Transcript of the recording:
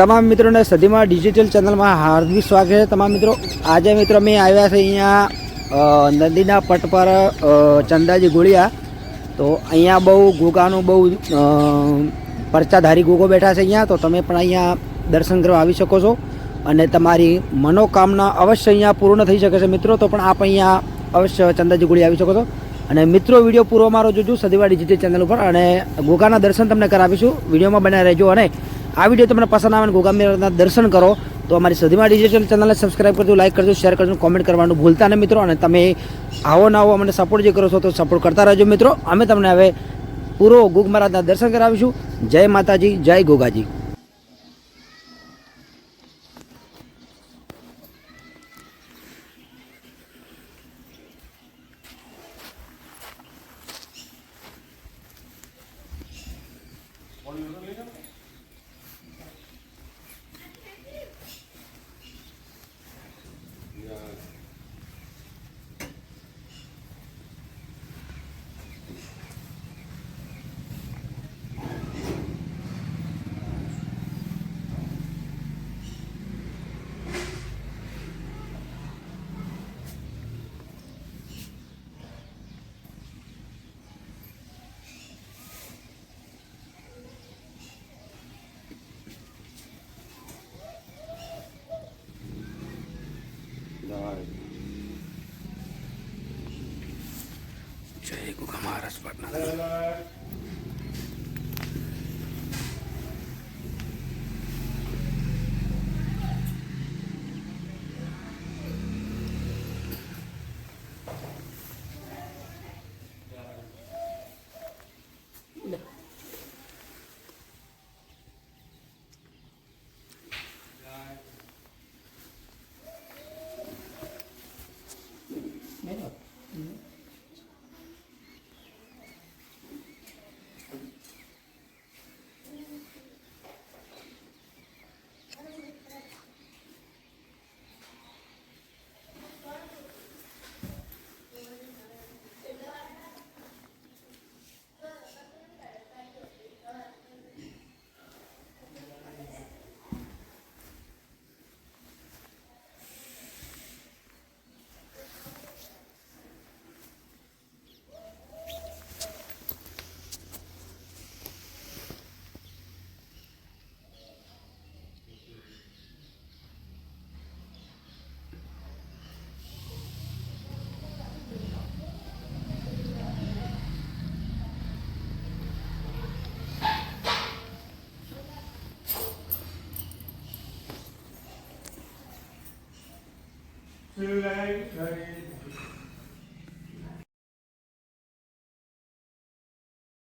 તમામ મિત્રોને સદીમાં ડિજિટલ ચેનલમાં હાર્દિક સ્વાગત છે. તમામ મિત્રો, આજે મિત્રો અમે આવ્યા છે અહીંયા નદીના પટ પર ચંદાજી ગોળિયા તો અહીંયા બહુ ગોગાનું બહુ પરચાધારી ગોગો બેઠા છે અહીંયા. તો તમે પણ અહીંયા દર્શન કરવા આવી શકો છો. અને તમારી મનોકામના અવશ્ય અહીંયા પૂર્ણ થઈ શકે છે મિત્રો. તો પણ આપ અહીંયા અવશ્ય ચંદાજી ગોળી આવી શકો છો. અને મિત્રો, વીડિયો પૂરો મારો જોજો. સદીવા ડિજિટલ ચેનલ ઉપર. અને ગોગાના દર્શન તમને કરાવીશું. વિડીયોમાં બનાવી રહેજો અને આ વીડિયો તમને પસંદ આવે અને ગોગા દર્શન કરો, તો અમારી સદીમાં ડિજિટલ ચેનલને સબસ્ક્રાઈબ કરજો લાઇક કરજો શેર કરજો કોમેન્ટ કરવાનું ભૂલતા નહીં મિત્રો, અને તમે આવો ના આવો અમને સપોર્ટ જે કરો છો તો સપોર્ટ કરતા રહેજો મિત્રો. અમે તમને હવે પૂરો ગોગ મહારાજના દર્શન કરાવીશું. જય માતાજી, જય ગોગાજી. જય ગોગા મહારાજ પાટના Too late, late.